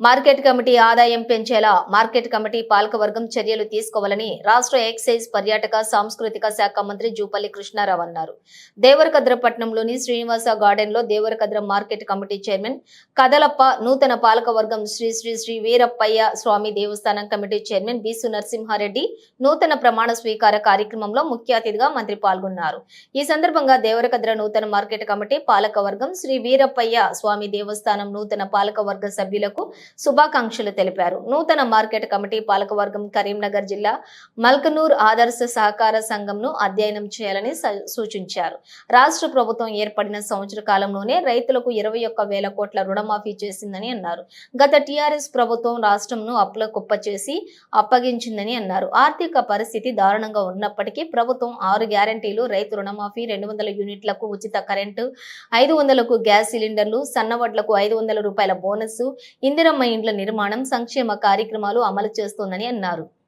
Market committee ఆదాయం పెంచేలా market committee పాలకవర్గం చర్యలు తీసుకోవాలని రాష్ట్ర ఎక్సైజ్ పర్యాటక సాంస్కృతిక శాఖ మంత్రి జూపల్లి కృష్ణారావు అన్నారు. దేవరకద్రపట్నంలోని శ్రీనివాస గార్డెన్లో Devarakadra market committee chairman Kadalappa నూతన పాలకవర్గం శ్రీ శ్రీ శ్రీ వీరప్పయ్య స్వామి దేవస్థానం కమిటీ చైర్మన్ బిసు నరసింహారెడ్డి నూతన ప్రమాణ స్వీకార కార్యక్రమంలో ముఖ్య అతిథిగా మంత్రి పాల్గొన్నారు. ఈ సందర్భంగా దేవరకద్ర నూతన మార్కెట్ కమిటీ పాలకవర్గం శ్రీ వీరప్పయ్య స్వామి దేవస్థానం నూతన పాలకవర్గ సభ్యులకు శుభాకాంక్షలు తెలిపారు. నూతన మార్కెట్ కమిటీ పాలకవర్గం కరీంనగర్ జిల్లా మల్కనూర్ ఆదర్శ సహకార సంఘంను అధ్యయనం చేయాలని సూచించారు. రాష్ట్ర ప్రభుత్వం ఏర్పడిన సంవత్సర కాలంలోనే రైతులకు ఇరవై ఒక్క వేల కోట్ల రుణమాఫీ చేసిందని అన్నారు. గత టీఆర్ఎస్ ప్రభుత్వం రాష్ట్రంను అప్పుల కుప్ప చేసి అప్పగించిందని అన్నారు. ఆర్థిక పరిస్థితి దారుణంగా ఉన్నప్పటికీ ప్రభుత్వం ఆరు గ్యారంటీలు రైతు రుణమాఫీ రెండు వందల యూనిట్లకు ఉచిత కరెంటు ఐదు వందలకు గ్యాస్ సిలిండర్లు సన్నవడ్లకు ఐదు వందల రూపాయల బోనస్ ఇందిరమ్మ ఇండ్ల నిర్మాణం సంక్షేమ కార్యక్రమాలు అమలు చేస్తోందని అన్నారు.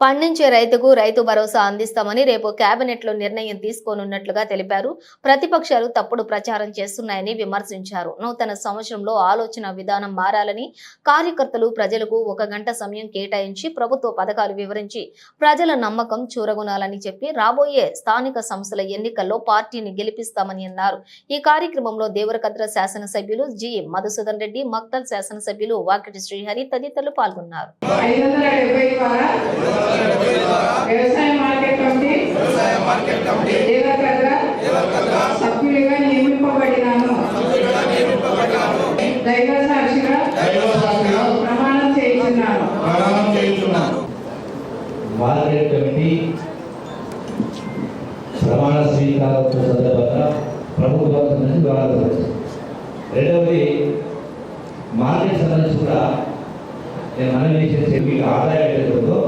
పండించే రైతుకు రైతు భరోసా అందిస్తామని రేపు కేబినెట్లో నిర్ణయం తీసుకోనున్నట్లుగా తెలిపారు. ప్రతిపక్షాలు తప్పుడు ప్రచారం చేస్తున్నాయని విమర్శించారు. నూతన సంవత్సరంలో ఆలోచన విధానం మారాలని కార్యకర్తలు ప్రజలకు ఒక గంట సమయం కేటాయించి ప్రభుత్వ పథకాలు వివరించి ప్రజల నమ్మకం చూరగొనాలని చెప్పి రాబోయే స్థానిక సంస్థల ఎన్నికల్లో పార్టీని గెలిపిస్తామని అన్నారు. ఈ కార్యక్రమంలో దేవరకద్ర శాసనసభ్యులు జి. మధుసూదన్ రెడ్డి మక్తల్ శాసనసభ్యులు వాకిటి శ్రీహరి తదితరులు పాల్గొన్నారు. మార్కెట్ కమిటీ ప్రమాణ స్వీకారం సందర్భంగా ప్రభుత్వం నుంచి వివరాలు రెండవది మార్కెట్ సంబంధించి కూడా నేను మనం చేసే మీకు ఆదాయం ఏదైతుందో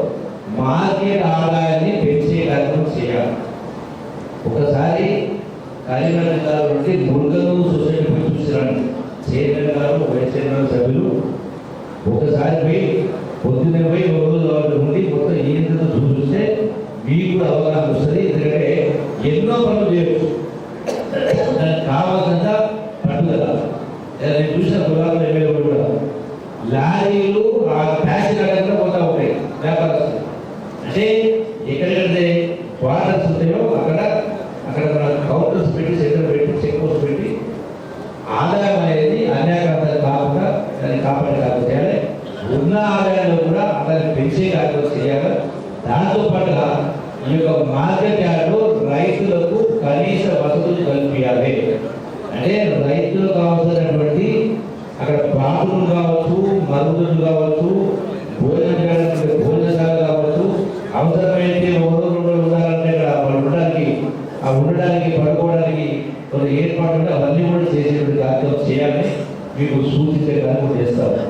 మార్కెట్ ఆదాయాన్ని పెంచే కార్యక్రమం చేయాలి. ఒకసారి కరీంనగర్ జిల్లాలో నుండి మురుగలు సొసైటీ పోయి చూసిరండి. చైర్మన్ గారు వైస్ చైర్మన్ సభ్యులు ఒకసారి పోయి పొద్దున్న పోయి మీకు కూడా అవగాహన వస్తుంది. ఎందుకంటే ఎన్నో పనులు చేయవచ్చు దానికి కావాల్సినంత పట్టుదల నేను చూసిన గులాబీ ఎమ్మెల్యే కూడా. లారీలు ఆ ప్యాసింగ్ దగ్గర పోతా ఉంటాయి. వ్యాపారస్తులు. అంటే ఎక్కడెక్కడైతే క్వార్టర్స్ ఉంటాయో అక్కడ అక్కడ మన కౌంటర్స్ పెట్టి సెంటర్ పెట్టి చెక్ పోస్ట్ పెట్టి ఆదాయం అనేది అన్యాయకరంగా కాకుండా దాన్ని కాపాడే కార్యక్రమం చేయాలి. ఉన్న ఆదాయంలో కూడా అతన్ని పెంచే కార్యక్రమం చేయాలి. దాంతో పాటుగా ఈ యొక్క మార్కెట్ యార్డ్లో రైతులకు కనీస వసతులు కల్పించాలి. అంటే రైతులకు కావాల్సినటువంటి అక్కడ బాతులు కావచ్చు మరుగుదొడ్లు కావచ్చు భోజనం చేయడానికి భోజనశాల కావచ్చు అవసరమైతే ఒకరు రెండు ఉండాలంటే అక్కడ వాళ్ళు ఉండడానికి ఆ ఉండడానికి పడుకోవడానికి కొన్ని ఏర్పాట్లు అవన్నీ కూడా చేసేటువంటి కార్యక్రమం చేయాలని మీకు సూచించే కార్యక్రమం చేస్తారు